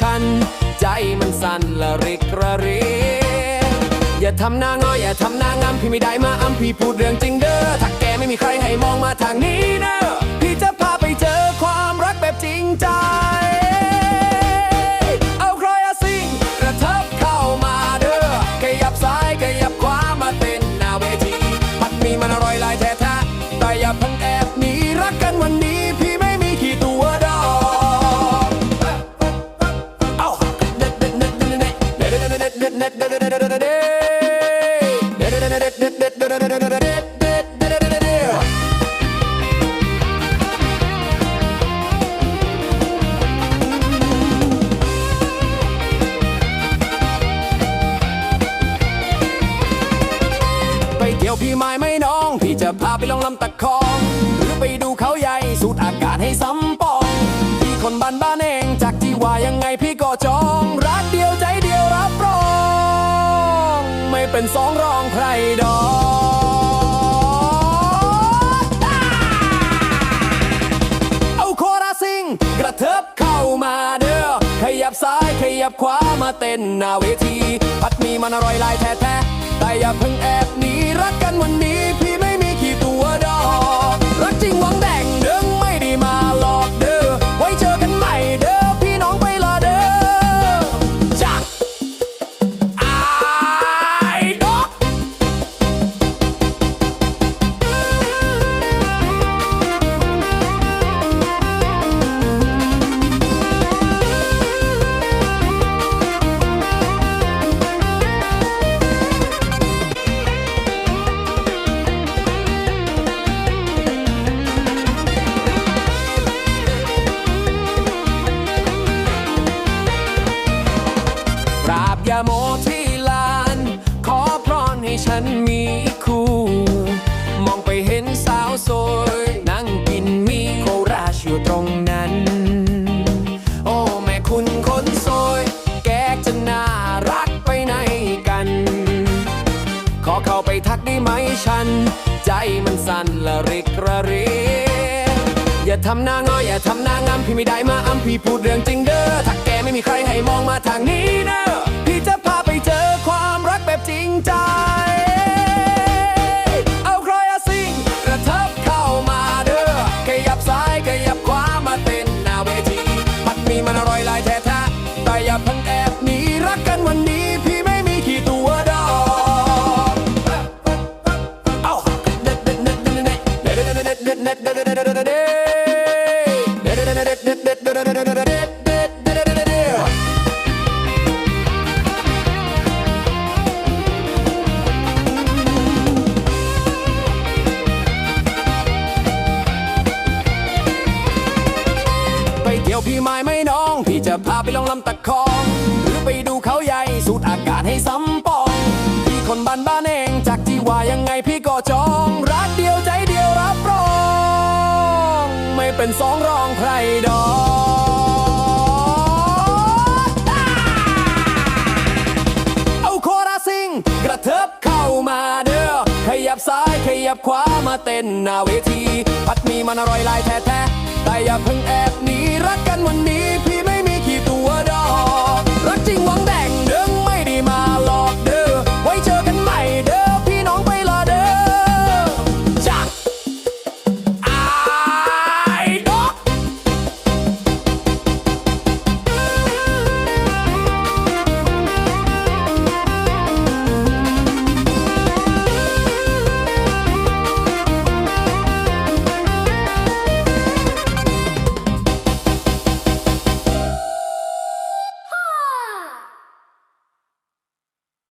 ฉัน ใจมันสั่นละริกระรีอย่าทำหน้างออย่าทำหน้างามพี่ไม่ได้มาอ้ำพี่พูดเรื่องจริงเด้อถ้าแกไม่มีใครให้มองมาทางนี้นะพี่จะพาไปเจอความรักแบบจริงใจ เอาใครอาสิ่งกระเทิบเข้ามาเด้อขยับซ้ายขยับ ไม้ไม่น้อง พี่จะพาไปลองลำตะคอง หรือไปดูเขาใหญ่สูดอากาศให้สัมปอง พี่คนบ้านบ้านเองจากที่ว่ายังไงพี่ก็จอง รักเดียวใจเดียวรับรอง ไม่เป็นสองรองใครดองเอาโคราซิง กระเทิบเข้ามาเด้อขยับซ้ายขยับขวามาเต้นหน้าเวที พัดมีมันอร่อยลายแท้ๆ อย่าเพิ่งแอบหนีรักกันวันนี้พี่ โมที่ลาน ขอพรอนให้ฉันมีคู่ มองไปเห็นสาวสวยนั่งกินมีโคราชอยู่ตรงนั้น โอ้แม่คุณคนสวยแกจะน่ารักไปไหนกัน ขอเข้าไปทักได้ไหมฉัน ใจมันสั่นละริกระเรีอย่าทำหน้าง้อยอย่าทำหน้างามพี่ไม่ได้มาอ้ำพี่พูดเรื่องจริงเด้อ ไปเที่ยวพี่ไม้ไม่น้อง พี่จะพาไปลองลำตะคอง หรือไปดูเขาใหญ่สูดอากาศให้สัมปอง พี่คนบ้านบ้านเองจากที่ว่ายังไงพี่ก็จอง รักเดียวใจเดียวรับรอง ไม่เป็นสองรองใครดอง กระเทิบเข้ามาเด้อขยับซ้ายขยับขวามาเต้นหน้าเวทีปัดมีมันอร่อยลายแท้ๆแต่อย่าเพิ่งแอบหนี